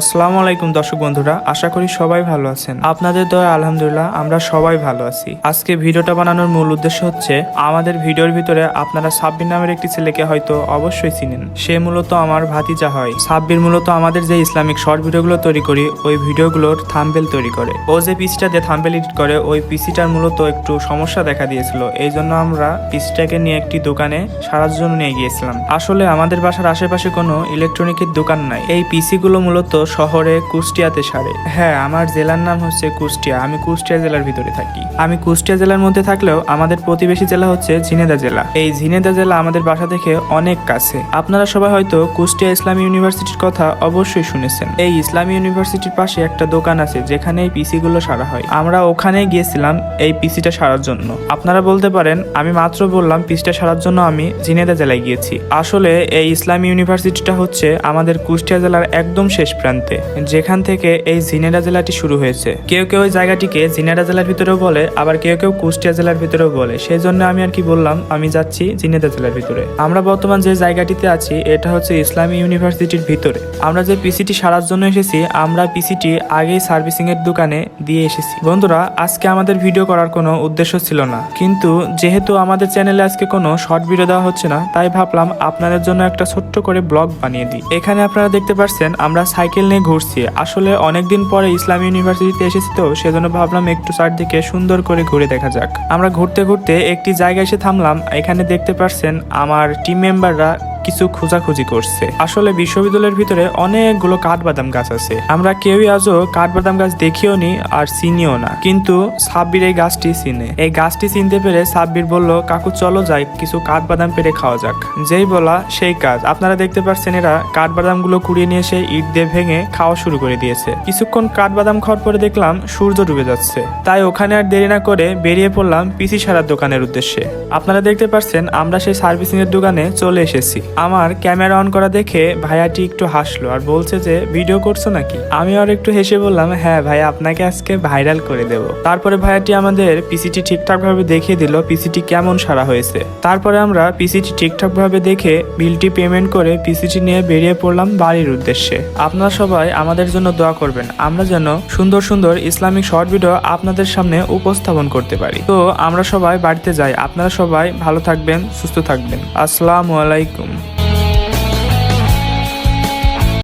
আসসালামু আলাইকুম দর্শক বন্ধুরা, আশা করি সবাই ভালো আছেন। আপনাদের দয়া, আলহামদুলিল্লাহ, আমরা সবাই ভালো আছি। আজকে ভিডিওটা বানানোর মূল উদ্দেশ্য হচ্ছে, আমাদের ভিডিওর ভিতরে আপনারা সাব্বির নামের একটি ছেলেকে হয়তো অবশ্যই চিনেন। সে মূলত আমার ভাতিজা হয়। সাব্বির মূলত আমাদের যে ইসলামিক শর্ট ভিডিওগুলো তৈরি করি, ওই ভিডিওগুলোর থাম্বেল তৈরি করে। ও যে পিসিটা দিয়ে থাম্বেল এডিট করে, ওই পিসিটার মূলত একটু সমস্যা দেখা দিয়েছিল। এই জন্য আমরা পিসিটাকে নিয়ে একটি দোকানে সারার জন্য নিয়ে গিয়েছিলাম। আসলে আমাদের বাসার আশেপাশে কোনো ইলেকট্রনিকের দোকান নাই। এই পিসিগুলো মূলত শহরে কুষ্টিয়াতে সারে। হ্যাঁ আমার জেলার নাম হচ্ছে কুষ্টিয়া। আমি কুষ্টিয়া জেলার ভিতরে থাকি। আমি কুষ্টিয়া জেলার মধ্যে থাকলেও আমাদের প্রতিবেশী জেলা হচ্ছে ঝিনেদা জেলা। এই ঝিনেদা জেলা আমাদের বাসা থেকে অনেক কাছে। আপনারা সবাই হয়তো কুষ্টিয়া ইসলামী ইউনিভার্সিটির কথা অবশ্যই শুনেছেন। এই ইসলামী ইউনিভার্সিটির পাশে একটা দোকান আছে, যেখানে এই পিসি গুলো সারা হয়। আমরা ওখানে গিয়েছিলাম এই পিসিটা সারার জন্য। আপনারা বলতে পারেন, আমি মাত্র বললাম, পিসিটা সারার জন্য আমি ঝিনেদা জেলায় গিয়েছি। আসলে এই ইসলামী ইউনিভার্সিটিটা হচ্ছে আমাদের কুষ্টিয়া জেলার একদম শেষ প্রান্তে। যেখান থেকে এই ঝিনেদা জেলাটি শুরু হয়েছে। কেউ কেউ ওই জায়গাটিকে ঝিনেদা জেলার ভিতরেও বলে, আবার কেউ কেউ কুষ্টিয়া জেলার ভিতরেও বলে। সেই জন্য আমি আর কি বললাম, আমি যাচ্ছি ঝিনেদা জেলার ভিতরে। আমরা বর্তমান যে জায়গাটিতে আছি, এটা হচ্ছে ইসলামী ইউনিভার্সিটির ভিতরে। আমরা যে পিসিটি সারার জন্য এসেছি, আমরা পিসিটি আগেই সার্ভিসিং এর দোকানে দিয়ে এসেছি। বন্ধুরা, আজকে আমাদের ভিডিও করার কোনো উদ্দেশ্য ছিল না। কিন্তু যেহেতু আমাদের চ্যানেলে আজকে কোনো শর্ট ভিডিও দেওয়া হচ্ছে না, তাই ভাবলাম আপনাদের জন্য একটা ছোট্ট করে ব্লগ বানিয়ে দিই। এখানে আপনারা দেখতে পাচ্ছেন আমরা সাইকেল নিয়ে ঘুরছি। আসলে অনেকদিন পরে ইসলাম ইউনিভার্সিটিতে এসেছি তো, সেজন্য ভাবলাম একটু চারদিকে সুন্দর করে ঘুরে দেখা যাক। আমরা ঘুরতে ঘুরতে একটি জায়গায় এসে থামলাম। এখানে দেখতে পারছেন আমার টিম মেম্বাররা কিছু খোঁজাখুঁজি করছে। আসলে বিশ্ববিদ্যালয়ের ভিতরে অনেকগুলো কাঠবাদাম গাছ আছে। আমরা কেউই আজও কাঠবাদাম গাছ দেখিও নি আর চিনিও না। কিন্তু সাব্বির এই গাছটি চিনে। এই গাছটি চিনতে পেরে সাব্বির বলল, কাকু, চলো যাই, কিছু কাঠবাদাম পেরে খাওয়া যাক। যেই বলা, সেই কাজ। আপনারা দেখতে পাচ্ছেন এরা কাঠবাদামগুলো কুড়িয়ে নিয়ে এসে ইট দিয়ে ভেঙে খাওয়া শুরু করে দিয়েছে। কিছুক্ষণ কাঠবাদাম খাওয়ার পরে দেখলাম সূর্য ডুবে যাচ্ছে। তাই ওখানে আর দেরি না করে বেরিয়ে পড়লাম পিসি সারার দোকানের উদ্দেশ্যে। আপনারা দেখতে পাচ্ছেন আমরা সেই সার্ভিসিং এর দোকানে চলে এসেছি। আমার ক্যামেরা অন করা দেখে ভাইয়াটি একটু হাসলো আর বলছে যে, ভিডিও করছ নাকি? আমি আর একটু হেসে বললাম হ্যাঁ ভাই, আপনাকে আজকে ভাইরাল করে দেব। তারপরে ভাইয়াটি আমাদের পিসিটি ঠিকঠাক ভাবে দেখিয়ে দিল পিসিটি কেমন সারা হয়েছে। তারপরে আমরা পিসিটি ঠিকঠাক ভাবে দেখে বিলটি পেমেন্ট করে পিসিটি নিয়ে বেরিয়ে পড়লাম বাড়ির উদ্দেশ্যে। আপনারা সবাই আমাদের জন্য দোয়া করবেন, আমরা যেন সুন্দর সুন্দর ইসলামিক শর্ট ভিডিও আপনাদের সামনে উপস্থাপন করতে পারি। তো আমরা সবাই বাড়িতে যাই, আপনারা সবাই ভালো থাকবেন, সুস্থ থাকবেন। আসসালামু আলাইকুম।